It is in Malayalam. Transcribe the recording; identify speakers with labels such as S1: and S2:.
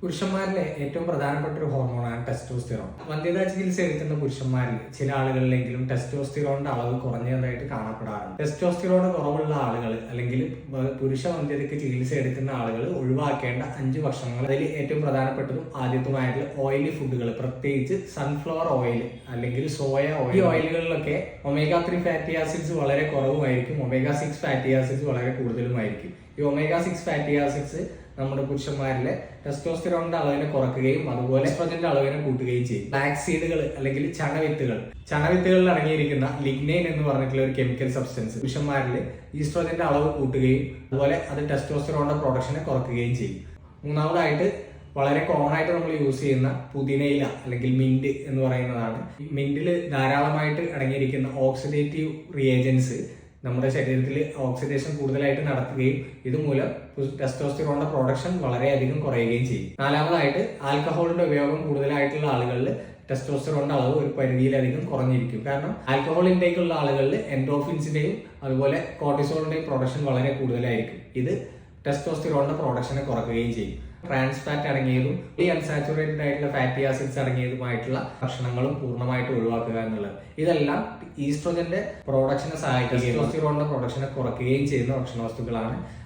S1: പുരുഷന്മാരിലെ ഏറ്റവും പ്രധാനപ്പെട്ട ഒരു ഹോർമോണാണ് ടെസ്റ്റോസ്റ്റിറോൺ വന്ധ്യതാ ചികിത്സ എടുക്കുന്ന പുരുഷന്മാരിൽ ചില ആളുകളിലെങ്കിലും ടെസ്റ്റോസ്റ്റിറോണിന്റെ അളവ് കുറഞ്ഞതായിട്ട് കാണപ്പെടാറുണ്ട്. ടെസ്റ്റോസ്റ്റിറോൺ കുറവുള്ള ആളുകൾ അല്ലെങ്കിൽ പുരുഷ വന്ധ്യതയ്ക്ക് ചികിത്സ എടുക്കുന്ന ആളുകൾ ഒഴിവാക്കേണ്ട അഞ്ച് ഭക്ഷണങ്ങൾ. അതിൽ ഏറ്റവും പ്രധാനപ്പെട്ടതും ആദ്യത്തുമായിട്ടുള്ള ഓയിലി ഫുഡുകൾ പ്രത്യേകിച്ച് സൺഫ്ലവർ ഓയിൽ അല്ലെങ്കിൽ സോയ ഓയിൽ ഈ ഓയിലുകളിലൊക്കെ ഒമേഗ ത്രീ ഫാറ്റി ആസിഡ്സ് വളരെ കുറവുമായിരിക്കും. ഒമേഗ സിക്സ് ഫാറ്റി ആസിഡ്സ് വളരെ കൂടുതലുമായിരിക്കും. ഈ ഒമേഗ സിക്സ് ഫാറ്റി ആസിഡ്സ് നമ്മുടെ പുരുഷന്മാരിലെ ടെസ്റ്റോസ്റ്റിറോണിന്റെ അളവിനെ കുറക്കുകയും അതുപോലെ എസ്ട്രോജന്റെ അളവിനെ കൂട്ടുകയും ചെയ്യും. ബ്ലാക്ക് സീഡുകൾ അല്ലെങ്കിൽ ചണവിത്തുകൾ. ചണവിത്തുകളിൽ അടങ്ങിയിരിക്കുന്ന ലിഗ്നൈൻ എന്ന് പറഞ്ഞിട്ടുള്ള ഒരു കെമിക്കൽ സബ്സ്റ്റൻസ് പുരുഷന്മാരിൽ ഈസ്ട്രോജന്റെ അളവ് കൂട്ടുകയും അതുപോലെ അത് ടെസ്റ്റോസ്റ്റിറോണിന്റെ പ്രൊഡക്ഷനെ കുറക്കുകയും ചെയ്യും. മൂന്നാമതായിട്ട് വളരെ കോമൺ ആയിട്ട് നമ്മൾ യൂസ് ചെയ്യുന്ന പുതിനയില അല്ലെങ്കിൽ മിന്റ് എന്ന് പറയുന്നതാണ്. മിന്റിൽ ധാരാളമായിട്ട് അടങ്ങിയിരിക്കുന്ന ഓക്സിഡേറ്റീവ് റിയേജൻസ് നമ്മുടെ ശരീരത്തിൽ ഓക്സിഡേഷൻ കൂടുതലായിട്ട് നടത്തുകയും ഇതുമൂലം ടെസ്റ്റോസ്റ്റിറോണിന്റെ പ്രൊഡക്ഷൻ വളരെയധികം കുറയുകയും ചെയ്യും. നാലാമതായിട്ട് ആൽക്കഹോളിന്റെ ഉപയോഗം കൂടുതലായിട്ടുള്ള ആളുകളിൽ ടെസ്റ്റോസ്റ്ററോണിന്റെ അളവ് ഒരു പരിധിയിലധികം കുറഞ്ഞിരിക്കും. കാരണം ആൽക്കഹോൾ ഇൻടേക്കുള്ള ആളുകളിൽ എൻഡോഫിൻസിന്റെയും അതുപോലെ കോർട്ടിസോളിന്റെയും പ്രൊഡക്ഷൻ വളരെ കൂടുതലായിരിക്കും. ഇത് ടെസ്റ്റോസ്റ്റിറോണിന്റെ പ്രൊഡക്ഷനെ കുറക്കുകയും ചെയ്യും. ട്രാൻസ് ഫാറ്റ് അടങ്ങിയതും ഈ അൺസാച്ചുറേറ്റഡ് ആയിട്ടുള്ള ഫാറ്റി ആസിഡ്സ് അടങ്ങിയതുമായിട്ടുള്ള ഭക്ഷണങ്ങളും പൂർണമായിട്ട് ഒഴിവാക്കുക എന്നുള്ളത്. ഇതെല്ലാം ഈസ്ട്രോജന്റെ പ്രൊഡക്ഷനെ സഹായിക്കുകയും ടെസ്റ്റോസ്റ്റിറോളിന്റെ പ്രൊഡക്ഷനെ കുറയ്ക്കുകയും ചെയ്യുന്ന ഭക്ഷണ വസ്തുക്കളാണ്